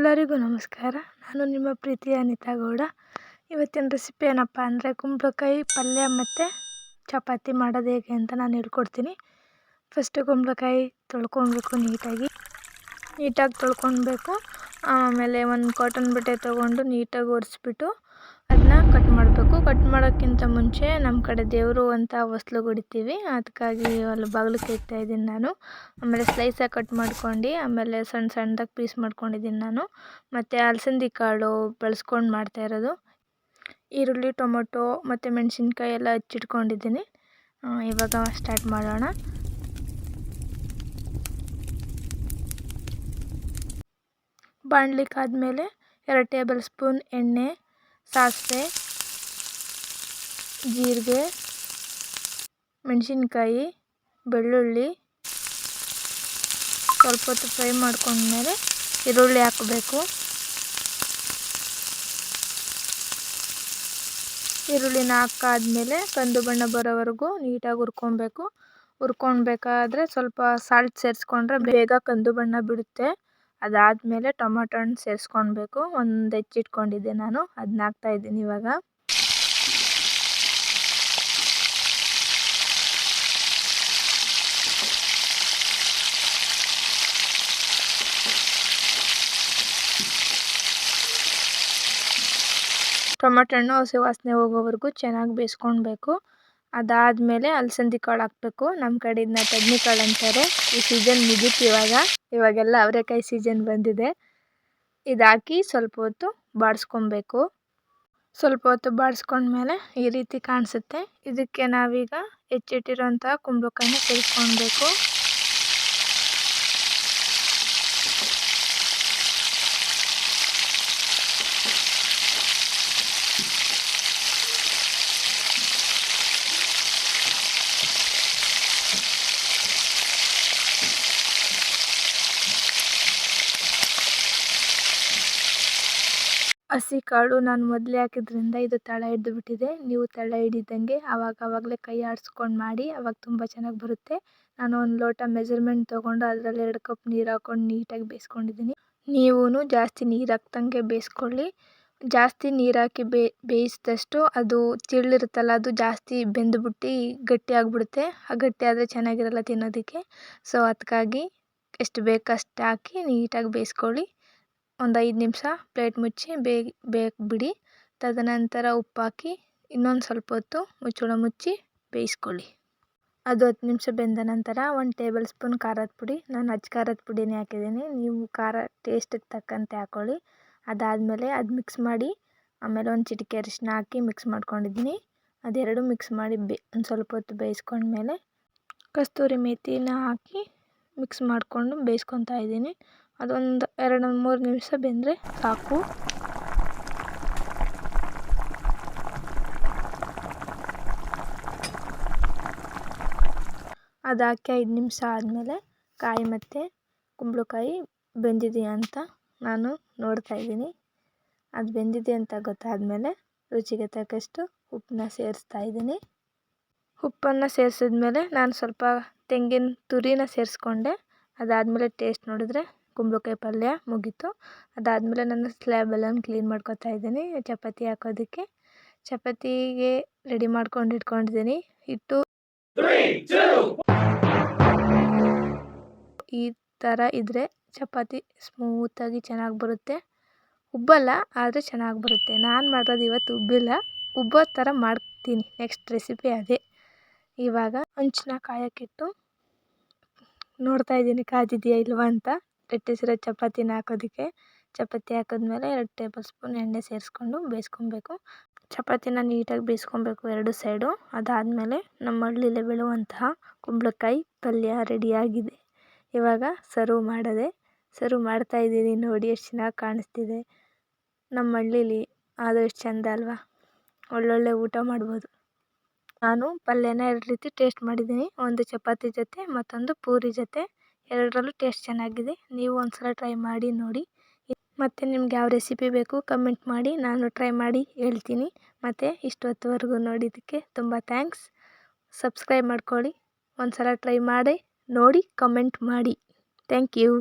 ಎಲ್ಲರಿಗೂ ನಮಸ್ಕಾರ. ನಾನು ನಿಮ್ಮ ಪ್ರೀತಿಯ ಅನಿತಾ ಗೌಡ. ಇವತ್ತಿನ ರೆಸಿಪಿ ಏನಪ್ಪ ಅಂದರೆ ಕುಂಬಳಕಾಯಿ ಪಲ್ಯ ಮತ್ತು ಚಪಾತಿ ಮಾಡೋದು ಹೇಗೆ ಅಂತ ನಾನು ಹೇಳ್ಕೊಡ್ತೀನಿ. ಫಸ್ಟು ಕುಂಬಳಕಾಯಿ ತೊಳ್ಕೊಬೇಕು ನೀಟಾಗಿ. ನೀಟಾಗಿ ತೊಳ್ಕೊಬೇಕು ಆಮೇಲೆ ಒಂದು ಕಾಟನ್ ಬಟ್ಟೆ ತೊಗೊಂಡು ನೀಟಾಗಿ ಒರೆಸ್ಬಿಟ್ಟು ಅದನ್ನ ಕಟ್ ಮಾಡಬೇಕು. ಕಟ್ ಮಾಡೋಕ್ಕಿಂತ ಮುಂಚೆ ನಮ್ಮ ಕಡೆ ದೇವರು ಅಂತ ಹೊಸ್ಲು ಹೊಡಿತೀವಿ ಅದಕ್ಕಾಗಿ ಅಲ್ಲಿ ಬಾಗಿಲಿಗೆ ಇದ್ದೀನಿ ನಾನು. ಆಮೇಲೆ ಸ್ಲೈಸಾಗಿ ಕಟ್ ಮಾಡ್ಕೊಂಡು, ಆಮೇಲೆ ಸಣ್ಣ ಸಣ್ಣದಾಗಿ ಪೀಸ್ ಮಾಡ್ಕೊಂಡಿದ್ದೀನಿ ನಾನು. ಮತ್ತು ಅಲಸಂದಿ ಕಾಳು ಬಳಸ್ಕೊಂಡು ಮಾಡ್ತಾ ಇರೋದು. ಈರುಳ್ಳಿ, ಟೊಮೊಟೊ ಮತ್ತು ಮೆಣಸಿನ್ಕಾಯಿ ಎಲ್ಲ ಹಚ್ಚಿಟ್ಕೊಂಡಿದ್ದೀನಿ. ಇವಾಗ ಸ್ಟಾರ್ಟ್ ಮಾಡೋಣ. ಬಾಣಲಿಕ್ಕಾದ್ಮೇಲೆ ಎರಡು ಟೇಬಲ್ ಸ್ಪೂನ್ ಎಣ್ಣೆ, ಸಾಸಿವೆ ಜೀರಿಗೆ, ಮೆಣಸಿನ್ಕಾಯಿ, ಬೆಳ್ಳುಳ್ಳಿ, ಸ್ವಲ್ಪ ಹೊತ್ತು ಫ್ರೈ ಮಾಡ್ಕೊಂಡ್ಮೇಲೆ ಈರುಳ್ಳಿ ಹಾಕಬೇಕು. ಈರುಳ್ಳಿನ ಹಾಕಾದ್ಮೇಲೆ ಕಂದು ಬಣ್ಣ ಬರೋವರೆಗೂ ನೀಟಾಗಿ ಹುರ್ಕೊಬೇಕು ಹುರ್ಕೊಳ್ಬೇಕಾದ್ರೆ ಸ್ವಲ್ಪ ಸಾಲ್ಟ್ ಸೇರಿಸ್ಕೊಂಡ್ರೆ ಬೇಗ ಕಂದು ಬಣ್ಣ ಬಿಡುತ್ತೆ. ಅದಾದಮೇಲೆ ಟೊಮೊಟೊ ಹಣ್ಣು ಸೇರಿಸ್ಕೊಳ್ಬೇಕು. ಒಂದು ಹೆಚ್ಚಿಟ್ಕೊಂಡಿದ್ದೆ ನಾನು. ಅದನ್ನ ಹಾಕ್ತಾಯಿದ್ದೀನಿ ಇವಾಗ. ಟೊಮೊಟೊ ಹಣ್ಣು ಹಸಿ ವಾಸನೆ ಹೋಗೋವರೆಗೂ ಚೆನ್ನಾಗಿ ಬೇಯಿಸ್ಕೊಳ್ಬೇಕು ಅದಾದಮೇಲೆ ಅಲಸಂದಿ ಕಾಳು ಹಾಕಬೇಕು. ನಮ್ಮ ಕಡೆ ಇದನ್ನ ತಡ್ನಿ ಕಾಳು ಅಂತಾರೆ. ಈ ಸೀಸನ್ ಮುಗೀತು ಇವಾಗ. ಇವಾಗೆಲ್ಲ ಅವರೆಕಾಯಿ ಸೀಸನ್ ಬಂದಿದೆ. ಇದು ಹಾಕಿ ಸ್ವಲ್ಪ ಹೊತ್ತು ಬಾಡಿಸ್ಕೊಬೇಕು ಸ್ವಲ್ಪ ಹೊತ್ತು ಬಾಡಿಸ್ಕೊಂಡ್ಮೇಲೆ ಈ ರೀತಿ ಕಾಣಿಸುತ್ತೆ. ಇದಕ್ಕೆ ನಾವೀಗ ಹೆಚ್ಚಿಟ್ಟಿರೋಂಥ ಕುಂಬಳಕಾಯಿನ ಸೇರಿಸ್ಕೊಳ್ಬೇಕು ಹಸಿ ಕಾಳು ನಾನು ಮೊದಲೇ ಹಾಕಿದ್ರಿಂದ ಇದು ತಳ ಹಿಡ್ದು ಬಿಟ್ಟಿದೆ. ನೀವು ತಳ ಹಿಡಿದಂಗೆ ಆವಾಗ ಆವಾಗಲೇ ಕೈ ಆಡಿಸ್ಕೊಂಡು ಮಾಡಿ, ಆವಾಗ ತುಂಬ ಚೆನ್ನಾಗಿ ಬರುತ್ತೆ. ನಾನು ಒಂದು ಲೋಟ ಮೆಜರ್ಮೆಂಟ್ ತೊಗೊಂಡು ಅದರಲ್ಲಿ ಎರಡು ಕಪ್ ನೀರು ಹಾಕ್ಕೊಂಡು ನೀಟಾಗಿ ಬೇಯಿಸ್ಕೊಂಡಿದ್ದೀನಿ. ನೀವೂ ಜಾಸ್ತಿ ನೀರು ಹಾಕ್ದಂಗೆ ಬೇಯಿಸ್ಕೊಳ್ಳಿ. ಜಾಸ್ತಿ ನೀರು ಹಾಕಿ ಬೇಯಿಸಿದಷ್ಟು ಅದು ತಿಳ್ಳಿರುತ್ತಲ್ಲ, ಅದು ಜಾಸ್ತಿ ಬೆಂದುಬಿಟ್ಟು ಗಟ್ಟಿ ಆಗಿಬಿಡುತ್ತೆ. ಆ ಗಟ್ಟಿ ಆದರೆ ಚೆನ್ನಾಗಿರಲ್ಲ ತಿನ್ನೋದಕ್ಕೆ. ಸೊ ಅದಕ್ಕಾಗಿ ಎಷ್ಟು ಬೇಕಷ್ಟು ಹಾಕಿ ನೀಟಾಗಿ ಬೇಯಿಸ್ಕೊಳ್ಳಿ. ಒಂದು ಐದು ನಿಮಿಷ ಪ್ಲೇಟ್ ಮುಚ್ಚಿ ಬೇಗ ಬೇಗ ಬಿಡಿ. ತದನಂತರ ಉಪ್ಪು ಹಾಕಿ ಇನ್ನೊಂದು ಸ್ವಲ್ಪ ಹೊತ್ತು ಮುಚ್ಚಳ ಮುಚ್ಚಿ ಬೇಯಿಸ್ಕೊಳ್ಳಿ. ಅದು ಹತ್ತು ನಿಮಿಷ ಬೆಂದ ನಂತರ ಒಂದು ಟೇಬಲ್ ಸ್ಪೂನ್ ಖಾರದ ಪುಡಿ. ನಾನು ಅಚ್ಚ ಖಾರದ ಪುಡಿನೇ ಹಾಕಿದ್ದೀನಿ. ನೀವು ಖಾರ ಟೇಸ್ಟಿಗೆ ತಕ್ಕಂತೆ ಹಾಕ್ಕೊಳ್ಳಿ ಅದಾದಮೇಲೆ ಅದು ಮಿಕ್ಸ್ ಮಾಡಿ ಆಮೇಲೆ ಒಂದು ಚಿಟಿಕೆ ಅರಿಶಿನ ಹಾಕಿ ಮಿಕ್ಸ್ ಮಾಡ್ಕೊಂಡಿದ್ದೀನಿ. ಅದೆರಡು ಮಿಕ್ಸ್ ಮಾಡಿ ಒಂದು ಸ್ವಲ್ಪ ಹೊತ್ತು ಬೇಯಿಸ್ಕೊಂಡ್ಮೇಲೆ ಕಸ್ತೂರಿ ಮೇಥಿನ ಹಾಕಿ ಮಿಕ್ಸ್ ಮಾಡಿಕೊಂಡು ಬೇಯಿಸ್ಕೊತಾ ಇದ್ದೀನಿ. ಅದೊಂದು ಎರಡು ಮೂರು ನಿಮಿಷ ಬೆಂದರೆ ಸಾಕು. ಅದು ಹಾಕಿ ಐದು ನಿಮಿಷ ಆದಮೇಲೆ ಕಾಯಿ ಮತ್ತು ಕುಂಬಳಕಾಯಿ ಬೆಂದಿದೆಯಾ ಅಂತ ನಾನು ನೋಡ್ತಾ ಇದ್ದೀನಿ. ಅದು ಬೆಂದಿದೆ ಅಂತ ಗೊತ್ತಾದಮೇಲೆ ರುಚಿಗೆ ತಕ್ಕಷ್ಟು ಉಪ್ಪನ್ನ ಸೇರಿಸ್ತಾ ಇದ್ದೀನಿ. ಉಪ್ಪನ್ನು ಸೇರಿಸಿದ್ಮೇಲೆ ನಾನು ಸ್ವಲ್ಪ ತೆಂಗಿನ ತುರಿನ ಸೇರಿಸ್ಕೊಂಡೆ. ಅದಾದಮೇಲೆ ಟೇಸ್ಟ್ ನೋಡಿದ್ರೆ ಕುಂಬಳಕಾಯಿ ಪಲ್ಯ ಮುಗೀತು. ಅದಾದಮೇಲೆ ನಾನು ಸ್ಲ್ಯಾಬೆಲ್ಲನ ಕ್ಲೀನ್ ಮಾಡ್ಕೊತಾ ಇದ್ದೀನಿ. ಚಪಾತಿ ಹಾಕೋದಕ್ಕೆ. ಚಪಾತಿಗೆ ರೆಡಿ ಮಾಡ್ಕೊಂಡು ಇಟ್ಕೊಂಡಿದ್ದೀನಿ. ಹಿಟ್ಟು ಈ ಥರ ಇದ್ದರೆ ಚಪಾತಿ ಸ್ಮೂತಾಗಿ ಚೆನ್ನಾಗಿ ಬರುತ್ತೆ. ಉಬ್ಬಲ್ಲ, ಆದರೆ ಚೆನ್ನಾಗಿ ಬರುತ್ತೆ. ನಾನು ಮಾಡೋದು ಇವತ್ತು ಉಬ್ಬಿಲ್ಲ. ಉಬ್ಬೋ ಥರ ಮಾಡ್ತೀನಿ. ನೆಕ್ಸ್ಟ್ ರೆಸಿಪಿ ಅದೇ. ಇವಾಗ ಹಂಚಿನ ಕಾಯೋಕ್ಕಿಟ್ಟು ನೋಡ್ತಾ ಇದ್ದೀನಿ ಕಾದಿದೆಯಾ ಇಲ್ವಾ ಅಂತ. ಲಟ್ಟಿಸಿರೋ ಚಪಾತಿನ ಹಾಕೋದಕ್ಕೆ ಚಪಾತಿ ಹಾಕಿದ್ಮೇಲೆ ಎರಡು ಟೇಬಲ್ ಸ್ಪೂನ್ ಎಣ್ಣೆ ಸೇರಿಸ್ಕೊಂಡು ಬೇಯಿಸ್ಕೊಬೇಕು. ಚಪಾತಿನ ನೀಟಾಗಿ ಬೇಯಿಸ್ಕೊಬೇಕು ಎರಡು ಸೈಡು. ಅದಾದಮೇಲೆ ನಮ್ಮ ಹಳ್ಳಿಲೇ ಬೆಳೆಯುವಂತಹ ಕುಂಬಳಕಾಯಿ ಪಲ್ಯ ರೆಡಿಯಾಗಿದೆ. ಇವಾಗ ಸರ್ವ್ ಮಾಡೋದೆ, ಸರ್ವ್ ಮಾಡ್ತಾಯಿದ್ದೀನಿ ನೋಡಿ ಎಷ್ಟು ಚೆನ್ನಾಗಿ ಕಾಣಿಸ್ತಿದೆ. ನಮ್ಮ ಹಳ್ಳೀಲಿ ಆದರೂ ಎಷ್ಟು ಚೆಂದ ಅಲ್ವಾ? ಒಳ್ಳೊಳ್ಳೆ ಊಟ ಮಾಡ್ಬೋದು. ನಾನು ಪಲ್ಯನ ಎರಡು ರೀತಿ ಟೇಸ್ಟ್ ಮಾಡಿದ್ದೀನಿ. ಒಂದು ಚಪಾತಿ ಜೊತೆ, ಮತ್ತೊಂದು ಪೂರಿ ಜೊತೆ. ಎರಡರಲ್ಲೂ ಟೇಸ್ಟ್ ಚೆನ್ನಾಗಿದೆ. ನೀವು ಒಂದು ಸಲ ಟ್ರೈ ಮಾಡಿ ನೋಡಿ. ಮತ್ತು ನಿಮ್ಗೆ ಯಾವ ರೆಸಿಪಿ ಬೇಕು ಕಮೆಂಟ್ ಮಾಡಿ. ನಾನು ಟ್ರೈ ಮಾಡಿ ಹೇಳ್ತೀನಿ. ಮತ್ತು ಇಷ್ಟೊತ್ತುವರೆಗೂ ನೋಡಿದ್ದಕ್ಕೆ ತುಂಬ ಥ್ಯಾಂಕ್ಸ್. ಸಬ್ಸ್ಕ್ರೈಬ್ ಮಾಡ್ಕೊಳ್ಳಿ. ಒಂದು ಸಲ ಟ್ರೈ ಮಾಡಿ, ನೋಡಿ, ಕಮೆಂಟ್ ಮಾಡಿ. Thank you.